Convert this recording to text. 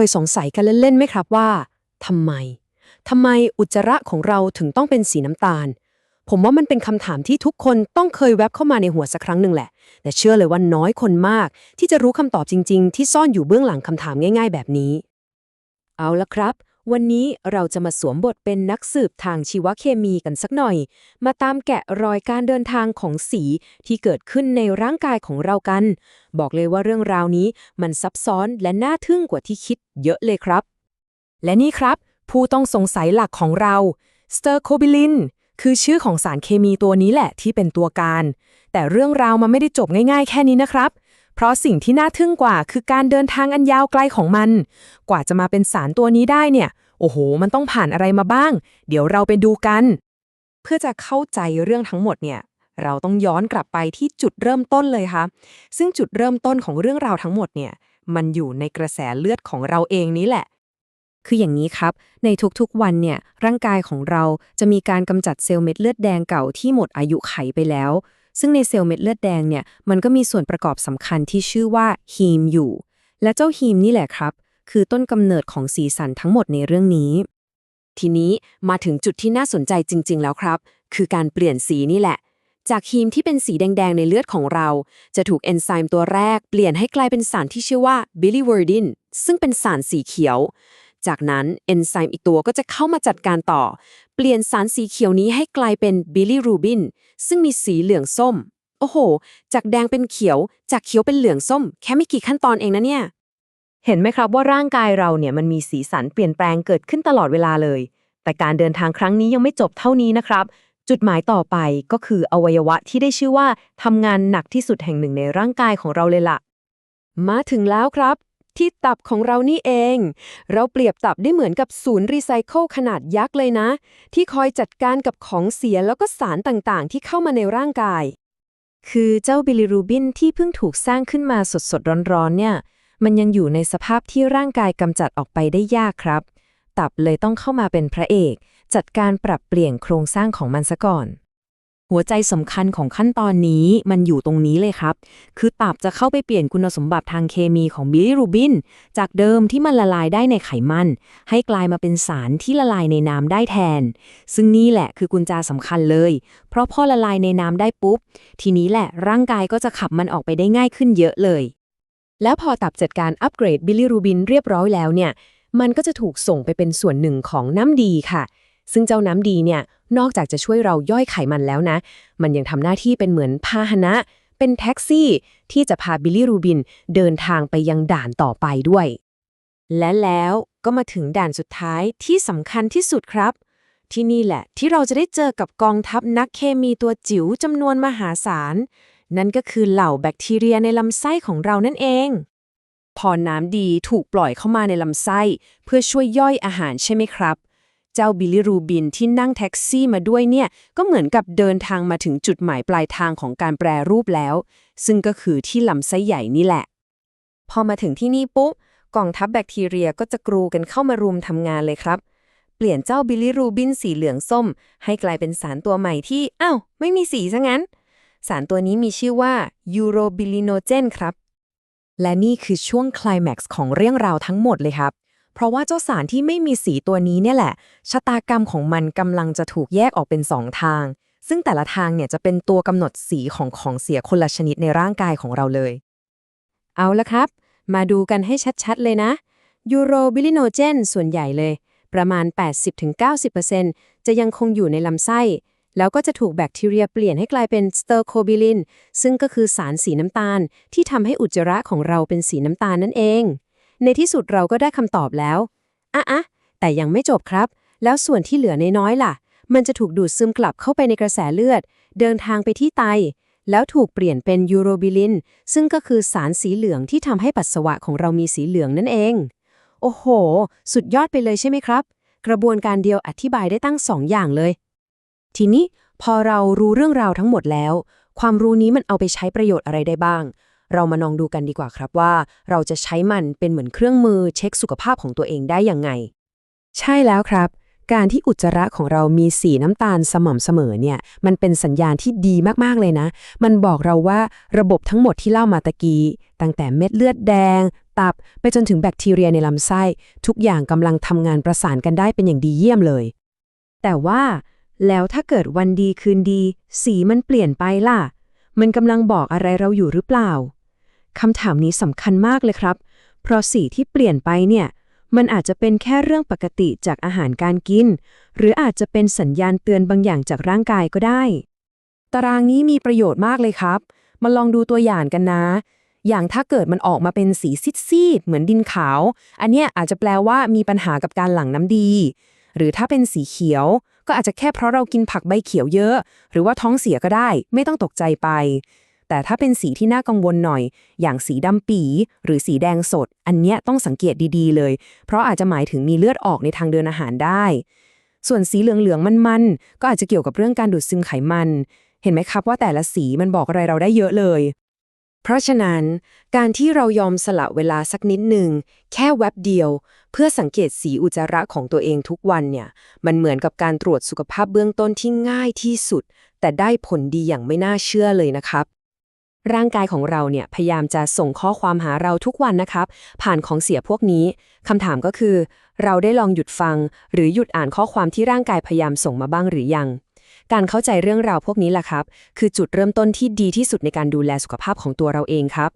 เคยสงสัยกันเล่นๆไหมครับว่าทำไมทำไมอุจจาระของเราถึงต้องเป็นสีน้ำตาล ผมว่ามันเป็นคำถามที่ทุกคนต้องเคยแวบเข้ามาในหัวสักครั้งหนึ่งแหละ แต่เชื่อเลยว่าน้อยคนมาก ที่จะรู้คำตอบจริง ๆ ที่ซ่อนอยู่เบื้องหลังคำถามง่าย ๆ แบบนี้ เอาละครับ วันนี้เราจะมาสวมบทเป็นนักสืบทางชีวเคมีกันสักหน่อย มาตามแกะรอยการเดินทางของสีที่เกิดขึ้นในร่างกายของเรากัน บอกเลยว่าเรื่องราวนี้มันซับซ้อนและน่าทึ่งกว่าที่คิดเยอะเลยครับ และนี่ครับ ผู้ต้องสงสัยหลักของเราสเตอร์โคบิลินคือชื่อของสารเคมีตัวนี้แหละที่เป็นตัวการ แต่เรื่องราวมันไม่ได้จบง่ายๆ แค่นี้นะครับ เพราะสิ่งที่น่าทึ่งกว่าคือการเดินทางอันยาวไกลของมัน กว่าจะมาเป็นสารตัวนี้ได้เนี่ย โอ้โห มันต้องผ่านอะไรมาบ้าง เดี๋ยวเราไปดูกัน เพื่อจะเข้าใจเรื่องทั้งหมดเนี่ยเราต้องย้อนกลับไปที่จุดเริ่มต้นเลยค่ะ ซึ่งจุดเริ่มต้นของเรื่องราวทั้งหมดเนี่ย มันอยู่ในกระแสเลือดของเราเองนี้แหละ คืออย่างนี้ครับ ในทุกๆวันเนี่ย ร่างกายของเราจะมีการกำจัดเซลล์เม็ดเลือดแดงเก่าที่หมดอายุไขไปแล้ว ซึ่งในเซลล์เม็ดเลือดแดงเนี่ยมันก็มีส่วนประกอบสำคัญที่ชื่อว่าฮีมอยู่ และเจ้าฮีมนี่แหละครับ คือต้นกำเนิดของสีสันทั้งหมดในเรื่องนี้ ทีนี้มาถึงจุดที่น่าสนใจจริง ๆ แล้วครับ คือการเปลี่ยนสีนี่แหละ จากฮีมที่เป็นสีแดง ๆ ในเลือดของเรา จะถูกเอนไซม์ตัวแรก เปลี่ยนให้กลายเป็นสารที่ชื่อว่าบิลิเวอร์ดินซึ่งเป็นสารสีเขียว จากนั้นเอนไซม์อีกตัวก็จะเข้ามาจัดการต่อ เปลี่ยนสารสีเขียวนี้ให้กลายเป็นบิลิรูบิน ซึ่งมีสีเหลืองส้ม โอ้โห จากแดงเป็นเขียว จากเขียวเป็นเหลืองส้ม แค่ไม่กี่ขั้นตอนเองนะเนี่ย เห็นไหมครับว่าร่างกายเราเนี่ยมันมีสีสันเปลี่ยนแปลงเกิดขึ้นตลอดเวลาเลย แต่การเดินทางครั้งนี้ยังไม่จบเท่านี้นะครับ จุดหมายต่อไปก็คืออวัยวะที่ได้ชื่อว่าทำงานหนักที่สุดแห่งหนึ่งในร่างกายของเราเลยล่ะมาถึงแล้วครับ ที่ตับของเรานี่เอง เราเปรียบตับได้เหมือนกับศูนย์รีไซเคิลขนาดยักษ์เลยนะ ที่คอยจัดการกับของเสียแล้วก็สารต่างๆ ที่เข้ามาในร่างกาย คือเจ้าบิลิรูบินที่เพิ่งถูกสร้างขึ้นมาสดๆร้อนๆเนี่ย มันยังอยู่ในสภาพที่ร่างกายกำจัดออกไปได้ยากครับ ตับเลยต้องเข้ามาเป็นพระเอก จัดการปรับเปลี่ยนโครงสร้างของมันซะก่อน หัวใจสำคัญของขั้นตอนนี้มันอยู่ตรงนี้เลยครับ คือตับจะเข้าไปเปลี่ยนคุณสมบัติทางเคมีของบิลิรูบิน จากเดิมที่มันละลายได้ในไขมัน ให้กลายมาเป็นสารที่ละลายในน้ำได้แทน ซึ่งนี่แหละคือกุญแจสำคัญเลย เพราะพอละลายในน้ำได้ปุ๊บ ทีนี้แหละร่างกายก็จะขับมันออกไปได้ง่ายขึ้นเยอะเลย แล้วพอตับจัดการอัปเกรดบิลิรูบินเรียบร้อยแล้วเนี่ย มันก็จะถูกส่งไปเป็นส่วนหนึ่งของน้ำดีค่ะ ซึ่งเจ้าน้ำดีเนี่ยนอกจากจะช่วยเราย่อยไขมันแล้วนะ มันยังทำหน้าที่เป็นเหมือนพาหนะ เป็นแท็กซี่ ที่จะพาบิลลี่รูบินเดินทางไปยังด่านต่อไปด้วย และแล้วก็มาถึงด่านสุดท้ายที่สำคัญที่สุดครับ ที่นี่แหละที่เราจะได้เจอกับกองทัพนักเคมีตัวจิ๋วจำนวนมหาศาล นั่นก็คือเหล่าแบคทีเรียในลำไส้ของเรานั่นเองพอน้ำดีถูกปล่อยเข้ามาในลำไส้ เพื่อช่วยย่อยอาหารใช่ไหมครับ เจ้าบิลิรูบินที่นั่งแท็กซี่มาด้วยเนี่ย ก็เหมือนกับเดินทางมาถึงจุดหมายปลายทางของการแปรรูปแล้ว ซึ่งก็คือที่ลำไส้ใหญ่นี่แหละ พอมาถึงที่นี่ปุ๊บกองทัพแบคทีเรียก็จะกรูกันเข้ามารุมทำงานเลยครับ เปลี่ยนเจ้าบิลิรูบินสีเหลืองส้ม ให้กลายเป็นสารตัวใหม่ที่อ้าวไม่มีสีซะงั้น สารตัวนี้มีชื่อว่ายูโรบิลิโนเจนครับ และนี่คือช่วงคลแม็กซ์ของเรื่องราวทั้งหมดเลยครับ เพราะว่าเจ้าสารที่ไม่มีสีตัวนี้เนี่ยแหละ ชะตากรรมของมันกำลังจะถูกแยกออกเป็นสองทาง ซึ่งแต่ละทางเนี่ยจะเป็นตัวกำหนดสีของของเสียคนละชนิดในร่างกายของเราเลย เอาละครับ มาดูกันให้ชัดๆเลยนะ ยูโรบิลิโนเจนส่วนใหญ่เลย ประมาณ 80-90%จะยังคงอยู่ในลำไส้แล้วก็จะถูกแบคทีเรียเปลี่ยนให้กลายเป็นสเตอร์โคบิลินซึ่งก็คือสารสีน้ำตาลที่ทำให้อุจจาระของเราเป็นสีน้ำตาลนั่นเอง ในที่สุดเราก็ได้คำตอบแล้วอะอะแต่ยังไม่จบครับ แล้วส่วนที่เหลือน้อยๆล่ะ มันจะถูกดูดซึมกลับเข้าไปในกระแสเลือด เดินทางไปที่ไต แล้วถูกเปลี่ยนเป็นยูโรบิลิน ซึ่งก็คือสารสีเหลืองที่ทำให้ปัสสาวะของเรามีสีเหลืองนั่นเอง โอ้โห สุดยอดไปเลยใช่ไหมครับ กระบวนการเดียวอธิบายได้ตั้งสองอย่างเลย ทีนี้พอเรารู้เรื่องราวทั้งหมดแล้ว ความรู้นี้มันเอาไปใช้ประโยชน์อะไรได้บ้าง เรามาลองดูกันดีกว่าครับว่า เราจะใช้มันเป็นเหมือนเครื่องมือเช็คสุขภาพของตัวเองได้ยังไง ใช่แล้วครับ การที่อุจจาระของเรามีสีน้ำตาลสม่ำเสมอเนี่ย มันเป็นสัญญาณที่ดีมากๆเลยนะ มันบอกเราว่าระบบทั้งหมดที่เล่ามาตะกี้ ตั้งแต่เม็ดเลือดแดง ตับ ไปจนถึงแบคทีเรียในลำไส้ ทุกอย่างกำลังทำงานประสานกันได้เป็นอย่างดีเยี่ยมเลย แต่ว่าแล้วถ้าเกิดวันดีคืนดี สีมันเปลี่ยนไปล่ะ มันกำลังบอกอะไรเราอยู่หรือเปล่า คำถามนี้สำคัญมากเลยครับ เพราะสีที่เปลี่ยนไปเนี่ย มันอาจจะเป็นแค่เรื่องปกติจากอาหารการกิน หรืออาจจะเป็นสัญญาณเตือนบางอย่างจากร่างกายก็ได้ ตารางนี้มีประโยชน์มากเลยครับ มาลองดูตัวอย่างกันนะ อย่างถ้าเกิดมันออกมาเป็นสีซีดๆเหมือนดินขาว อันเนี้ยอาจจะแปลว่ามีปัญหากับการหลั่งน้ำดี หรือถ้าเป็นสีเขียว ก็อาจจะแค่เพราะเรากินผักใบเขียวเยอะ หรือว่าท้องเสียก็ได้ ไม่ต้องตกใจไป แต่ถ้าเป็นสีที่น่ากังวลหน่อย อย่างสีดำปีหรือสีแดงสด อันเนี้ยต้องสังเกตดีๆเลย เพราะอาจจะหมายถึงมีเลือดออกในทางเดินอาหารได้ ส่วนสีเหลืองๆมันๆก็อาจจะเกี่ยวกับเรื่องการดูดซึมไขมัน เห็นไหมครับว่าแต่ละสีมันบอกอะไรเราได้เยอะเลย เพราะฉะนั้น การที่เรายอมสละเวลาสักนิดหนึ่งแค่แวบเดียว เพื่อสังเกตสีอุจจาระของตัวเองทุกวันเนี่ย มันเหมือนกับการตรวจสุขภาพเบื้องต้นที่ง่ายที่สุด แต่ได้ผลดีอย่างไม่น่าเชื่อเลยนะครับ ร่างกายของเราเนี่ยพยายามจะส่งข้อความหาเราทุกวันนะครับ ผ่านของเสียพวกนี้คำถามก็คือ เราได้ลองหยุดฟัง หรือหยุดอ่านข้อความที่ร่างกายพยายามส่งมาบ้างหรือยัง การเข้าใจเรื่องราวพวกนี้แหละครับ คือจุดเริ่มต้นที่ดีที่สุดในการดูแลสุขภาพของตัวเราเองครับ